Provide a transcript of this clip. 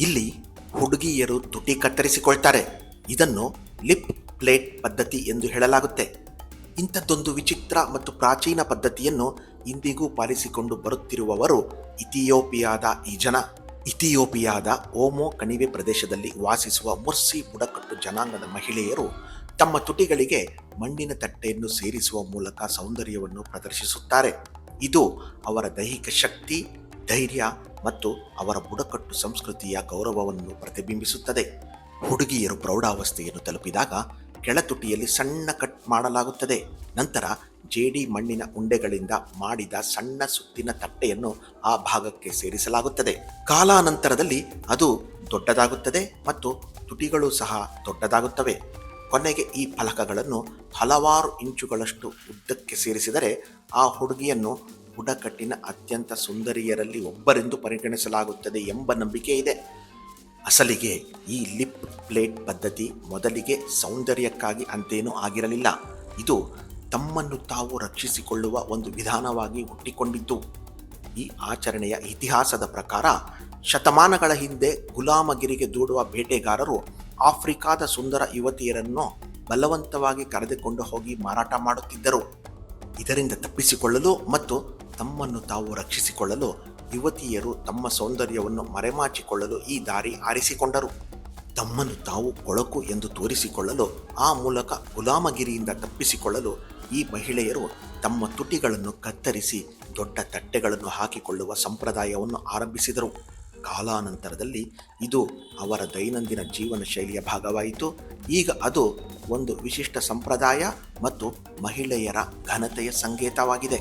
ಇಲ್ಲಿ ಹುಡುಗಿಯರು ತುಟಿ ಕತ್ತರಿಸಿಕೊಳ್ತಾರೆ. ಇದನ್ನು ಲಿಪ್ ಪ್ಲೇಟ್ ಪದ್ಧತಿ ಎಂದು ಹೇಳಲಾಗುತ್ತೆ. ಇಂಥದ್ದೊಂದು ವಿಚಿತ್ರ ಮತ್ತು ಪ್ರಾಚೀನ ಪದ್ಧತಿಯನ್ನು ಇಂದಿಗೂ ಪಾಲಿಸಿಕೊಂಡು ಬರುತ್ತಿರುವವರು ಇಥಿಯೋಪಿಯಾದ ಈ ಜನ. ಇಥಿಯೋಪಿಯಾದ ಓಮೋ ಕಣಿವೆ ಪ್ರದೇಶದಲ್ಲಿ ವಾಸಿಸುವ ಮುರ್ಸಿ ಬುಡಕಟ್ಟು ಜನಾಂಗದ ಮಹಿಳೆಯರು ತಮ್ಮ ತುಟಿಗಳಿಗೆ ಮಣ್ಣಿನ ತಟ್ಟೆಯನ್ನು ಸೇರಿಸುವ ಮೂಲಕ ಸೌಂದರ್ಯವನ್ನು ಪ್ರದರ್ಶಿಸುತ್ತಾರೆ. ಇದು ಅವರ ದೈಹಿಕ ಶಕ್ತಿ, ಧೈರ್ಯ ಮತ್ತು ಅವರ ಬುಡಕಟ್ಟು ಸಂಸ್ಕೃತಿಯ ಗೌರವವನ್ನು ಪ್ರತಿಬಿಂಬಿಸುತ್ತದೆ. ಹುಡುಗಿಯರು ಪ್ರೌಢಾವಸ್ಥೆಯನ್ನು ತಲುಪಿದಾಗ ಕೆಳತುಟಿಯಲ್ಲಿ ಸಣ್ಣ ಕಟ್ ಮಾಡಲಾಗುತ್ತದೆ. ನಂತರ ಜೇಡಿ ಮಣ್ಣಿನ ಉಂಡೆಗಳಿಂದ ಮಾಡಿದ ಸಣ್ಣ ಸುತ್ತಿನ ತಟ್ಟೆಯನ್ನು ಆ ಭಾಗಕ್ಕೆ ಸೇರಿಸಲಾಗುತ್ತದೆ. ಕಾಲಾನಂತರದಲ್ಲಿ ಅದು ದೊಡ್ಡದಾಗುತ್ತದೆ ಮತ್ತು ತುಟಿಗಳು ಸಹ ದೊಡ್ಡದಾಗುತ್ತವೆ. ಕೊನೆಗೆ ಈ ಫಲಕಗಳನ್ನು ಹಲವಾರು ಇಂಚುಗಳಷ್ಟು ಉದ್ದಕ್ಕೆ ಸೇರಿಸಿದರೆ ಆ ಹುಡುಗಿಯನ್ನು ಬುಡಕಟ್ಟಿನ ಅತ್ಯಂತ ಸುಂದರಿಯರಲ್ಲಿ ಒಬ್ಬರೆಂದು ಪರಿಗಣಿಸಲಾಗುತ್ತದೆ ಎಂಬ ನಂಬಿಕೆ ಇದೆ. ಅಸಲಿಗೆ ಈ ಲಿಪ್ ಪ್ಲೇಟ್ ಪದ್ಧತಿ ಮೊದಲಿಗೆ ಸೌಂದರ್ಯಕ್ಕಾಗಿ ಅಂತೇನೂ ಆಗಿರಲಿಲ್ಲ. ಇದು ತಮ್ಮನ್ನು ತಾವು ರಕ್ಷಿಸಿಕೊಳ್ಳುವ ಒಂದು ವಿಧಾನವಾಗಿ ಹುಟ್ಟಿಕೊಂಡಿದ್ದು. ಈ ಆಚರಣೆಯ ಇತಿಹಾಸದ ಪ್ರಕಾರ ಶತಮಾನಗಳ ಹಿಂದೆ ಗುಲಾಮಗಿರಿಗೆ ದೂಡುವ ಬೇಟೆಗಾರರು ಆಫ್ರಿಕಾದ ಸುಂದರ ಯುವತಿಯರನ್ನು ಬಲವಂತವಾಗಿ ಕರೆದುಕೊಂಡು ಹೋಗಿ ಮಾರಾಟ ಮಾಡುತ್ತಿದ್ದರು. ಇದರಿಂದ ತಪ್ಪಿಸಿಕೊಳ್ಳಲು ಮತ್ತು ತಮ್ಮನ್ನು ತಾವು ರಕ್ಷಿಸಿಕೊಳ್ಳಲು ಯುವತಿಯರು ತಮ್ಮ ಸೌಂದರ್ಯವನ್ನು ಮರೆಮಾಚಿಕೊಳ್ಳಲು ಈ ದಾರಿ ಆರಿಸಿಕೊಂಡರು. ತಮ್ಮನ್ನು ತಾವು ಕೊಳಕು ಎಂದು ತೋರಿಸಿಕೊಳ್ಳಲು ಆ ಮೂಲಕ ಗುಲಾಮಗಿರಿಯಿಂದ ತಪ್ಪಿಸಿಕೊಳ್ಳಲು ಈ ಮಹಿಳೆಯರು ತಮ್ಮ ತುಟಿಗಳನ್ನು ಕತ್ತರಿಸಿ ದೊಡ್ಡ ತಟ್ಟೆಗಳನ್ನು ಹಾಕಿಕೊಳ್ಳುವ ಸಂಪ್ರದಾಯವನ್ನು ಆರಂಭಿಸಿದರು. ಕಾಲಾನಂತರದಲ್ಲಿ ಇದು ಅವರ ದೈನಂದಿನ ಜೀವನ ಶೈಲಿಯ ಭಾಗವಾಯಿತು. ಈಗ ಅದು ಒಂದು ವಿಶಿಷ್ಟ ಸಂಪ್ರದಾಯ ಮತ್ತು ಮಹಿಳೆಯರ ಘನತೆಯ ಸಂಕೇತವಾಗಿದೆ.